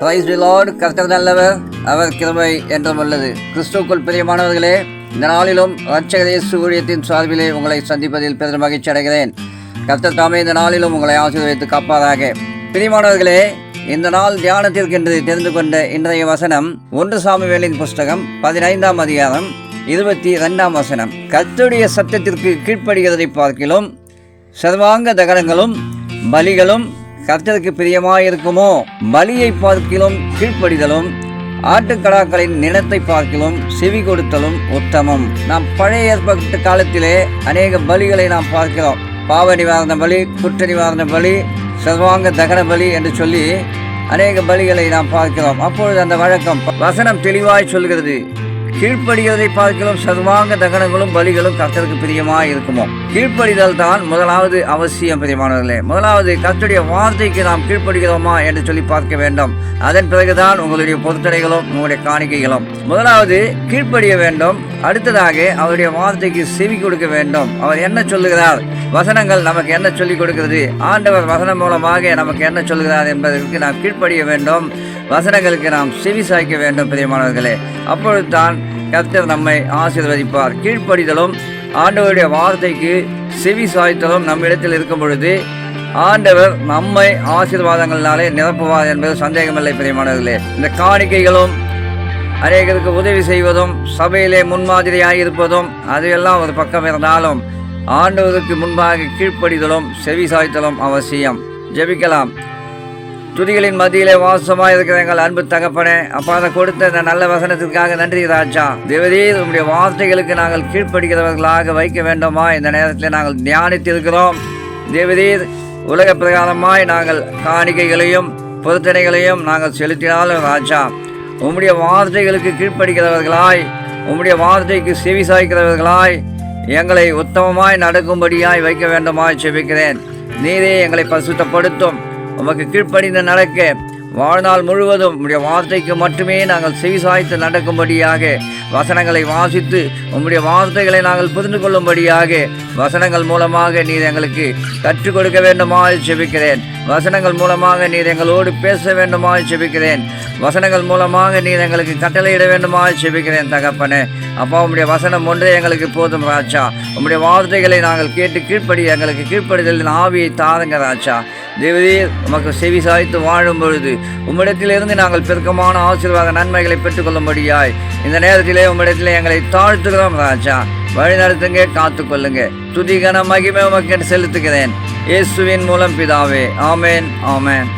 Price Lord கர்த்தர் நல்லவர் அவர் கிருமை என்றும் உள்ளது. கிறிஸ்துக்குள் பிரியமானவர்களே இந்த நாளிலும் ரட்சகர் இயேசு ஊழியத்தின் சார்பிலே உங்களை சந்திப்பதில் பெரும் மகிழ்ச்சி அடைகிறேன். கர்த்தர் தாமே இந்த நாளிலும் உங்களை ஆசீர்வதித்து காப்பாராக. பிரியமானவர்களே இந்த நாள் தியானத்திற்கென்று தெரிந்து கொண்ட இன்றைய வசனம் ஒன்று சாமுவேலின் புஸ்தகம் பதினைந்தாம் அதிகாரம் இருபத்தி ரெண்டாம் வசனம். கத்துடைய சத்தத்திற்கு கீழ்ப்படுகிறதை பார்க்கிலும் சர்வாங்க தகனங்களும் பலிகளும் கர்த்தருக்கு பிரியமாயிருக்குமோ? பலியை பார்க்கிலும் கீழ்ப்படிதலும் ஆட்டுக்கடாக்களின் நிலத்தை பார்க்கிலும் செவி கொடுத்தலும் உத்தமம். நாம் பழைய ஏற்பாட்டு காலத்திலே அநேக பலிகளை நாம் பார்க்கிறோம். பாவ நிவாரண பலி குற்ற நிவாரண பலி சர்வாங்க தகன பலி என்று சொல்லி அநேக பலிகளை நாம் பார்க்கிறோம். அப்பொழுது அந்த வழக்கம் வசனம் தெளிவாய் சொல்கிறது. கீழ்ப்படிகிறதை பார்க்கலாம் சர்வாங்க தகனங்களும் பலிகளும் கர்த்தருக்கு பிரியமாக இருக்குமோ? கீழ்ப்படிதல் தான் முதலாவது அவசியம் பிரியமானவர்களே. முதலாவது கர்த்தருடைய வார்த்தைக்கு நாம் கீழ்ப்படுகிறோமா என்று சொல்லி பார்க்க வேண்டும். அதன் பிறகுதான் உங்களுடைய பொருத்தடைகளும் உங்களுடைய காணிக்கைகளும். முதலாவது கீழ்ப்படிய வேண்டும். அடுத்ததாக அவருடைய வார்த்தைக்கு செவி கொடுக்க வேண்டும். அவர் என்ன சொல்லுகிறார்? வசனங்கள் நமக்கு என்ன சொல்லிக் கொடுக்கிறது? ஆண்டவர் வசனம் மூலமாக நமக்கு என்ன சொல்கிறார் என்பதற்கு நாம் கீழ்ப்படிய வேண்டும். வசனங்களுக்கு நாம் செவி சாய்க்க வேண்டும் பிரியமானவர்களே. அப்பொழுது தான் கர்த்தர் நம்மை ஆசீர்வதிப்பார். கீழ்ப்படிதலும் ஆண்டவருடைய வார்த்தைக்கு செவி சாய்த்தலும் நம்மிடத்தில் இருக்கும் பொழுது ஆண்டவர் நம்மை ஆசீர்வாதங்களினாலே நிரப்புவார் என்பது சந்தேகமில்லை பிரியமானவர்களே இந்த காணிக்கைகளும் அநேகருக்கு உதவி செய்வதும் சபையிலே முன்மாதிரியாக இருப்பதும் அதையெல்லாம் ஒரு பக்கம் இருந்தாலும் ஆண்டவருக்கு முன்பாக கீழ்ப்படிதலும் செவி சாய்த்தலும் அவசியம். ஜெபிக்கலாம். துதிகளின் மத்தியிலே வாசமாக இருக்கிற எங்கள் அன்பு தகப்பனே அப்பா அதை கொடுத்த இந்த நல்ல வசனத்திற்காக நன்றி ராஜா. தேவதே உங்களுடைய வார்த்தைகளுக்கு நாங்கள் கீழ்ப்படுகிறவர்களாக வைக்க வேண்டுமா? இந்த நேரத்தில் நாங்கள் தியானித்திருக்கிறோம். தேவதீர் உலக பிரகாரமாய் நாங்கள் காணிக்கைகளையும் பொருத்தனைகளையும் நாங்கள் செலுத்தினாலும் ராஜா. உம்முடைய வார்த்தைகளுக்கு கீழ்ப்படுகிறவர்களாய் உம்முடைய வார்த்தைக்கு செவி சாய்க்கிறவர்களாய் எங்களை உத்தமமாய் நடக்கும்படியாய் வைக்க வேண்டுமாய் செபிக்கிறேன். நீரே எங்களை பரிசுத்தப்படுத்தும். உமக்கு கீழ்ப்படிந்து நடக்க வாழ்நாள் முழுவதும் உம்முடைய வார்த்தைக்கு மட்டுமே நாங்கள் செவிசாய்த்து நடக்கும்படியாக வசனங்களை வாசித்து உம்முடைய வார்த்தைகளை நாங்கள் புரிந்து கொள்ளும்படியாக வசனங்கள் மூலமாக நீர் எங்களுக்கு கற்றுக் கொடுக்க வேண்டுமாய் செபிக்கிறேன் வசனங்கள் மூலமாக நீர் எங்களோடு பேச வேண்டுமாய் செபிக்கிறேன் வசனங்கள் மூலமாக நீர் எங்களுக்கு கட்டளையிட வேண்டுமாய் செபிக்கிறேன் தகப்பனே. அப்பா உம்முடைய வசனம் ஒன்றே எங்களுக்கு போதும் ராஜா. உம்முடைய வார்த்தைகளை நாங்கள் கேட்டு கீழ்ப்படி எங்களுக்கு கீழ்ப்படிதலின் ஆவியை தாருங்க ராஜா. தேவதே உமக்கு செவி சாய்த்து வாழும் பொழுது உம்மிடத்திலிருந்து நாங்கள் பெருக்கமான ஆசீர்வாத நன்மைகளை பெற்றுக்கொள்ளும்படியாய் இந்த நேரத்திலே உம்மிடத்திலே எங்களை தாழ்த்துகிறோம் ராஜா. வழிநடத்துங்க காத்துக்கொள்ளுங்க துதிகன மகிமை உமக்கு செலுத்துகிறேன். இயேசுவின் மூலம் பிதாவே. ஆமேன் ஆமேன்.